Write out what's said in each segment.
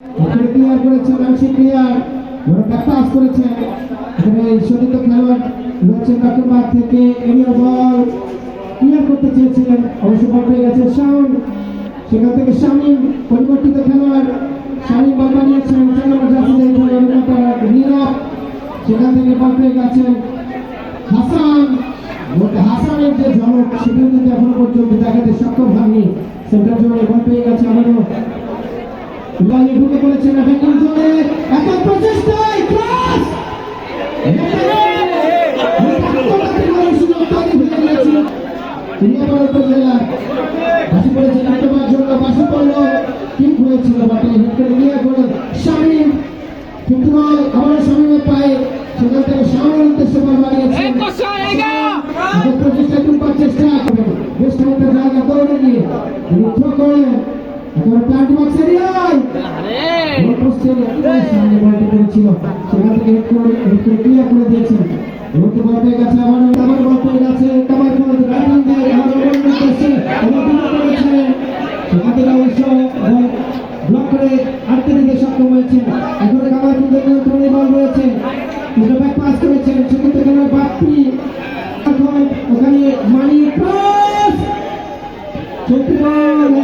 Clear করেছে মানসিক clear ওরা পাস করেছে। সতীর্থ খেলোয়াড় রয়েছে কাকুরবাগ থেকে এরিয়া বল। ক্লিয়ার করতে চেয়েছিলেন। অবশ্য বল পেয়ে গেছে শাওন। সেখান থেকে শামীম, পরিবর্তিত খেলোয়াড়। শামীম বল বানিয়েছেন। নীরব। সেখান থেকে বল পেয়ে গেছেন হাসান। হাসানের যে ঝলক সেটা কিন্তু এখনও পর্যন্ত দেখাতে সক্ষম হয়নি সেন্টার জোনে বল পেয়ে গেছে আমারও লাইনে ঢুকে পড়েছেন ব্যাটিং জোনে এত প্রচেষ্টায় ক্রস! করে চেষ্টা করবেন বেশ খানিকটা জায়গা দৌড়ে নিয়ে। তিনি থ্রো একেবারে প্লান্ট বক্স এরিয়ায় গোল পোস্টের একেবারে সামনে বলটি করেছিল সেখান থেকে হেড করে হেড করে ক্লিয়ার করে দিয়েছেন এবং তো বল পেয়ে গেছে? আবার আবার বল পেয়ে গেছে। কামার করে ব্যাটিং দেয় আবার বল করতেছে এবং তিনি করেছে সেখান থেকে অবশ্য বল ব্লক করে আটকে দিতে সক্ষম হয়েছে। এখন কামার কিন্তু নিয়ন্ত্রণে বল রয়েছে। কিন্তু ব্যাক পাস করেছেন সেক্ষেত্রে কেন বাপ্পি এখন ওখানে মানি ক্রস চলতে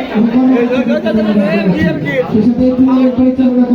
দর্শক এবং কর্মকর্তাদের সেই সাথে এই টুর্নামেন্ট পরিচালনা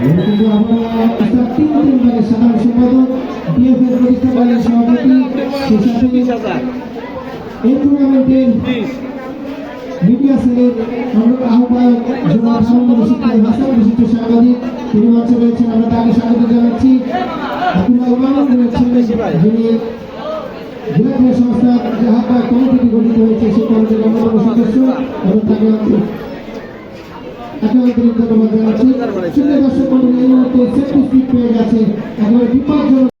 কিন্তু আমরা তিন তিনবারের সাধারণ সম্পাদক বিএফএর প্রতিষ্ঠানের সভাপতি সে সাথে এই টুর্নামেন্টের মিডিয়া সেলের আহ্বায়ক জনাব কমিটি গঠিত হয়েছে সেই কমিটির অন্যতম সদস্য এবং তাকে একেবারে ধন্যবাদ জানাচ্ছি দর্শক মন্ডলী এই মুহূর্তে সেফটি স্পিড পেয়ে গেছে একেবারে বিপজ্জনক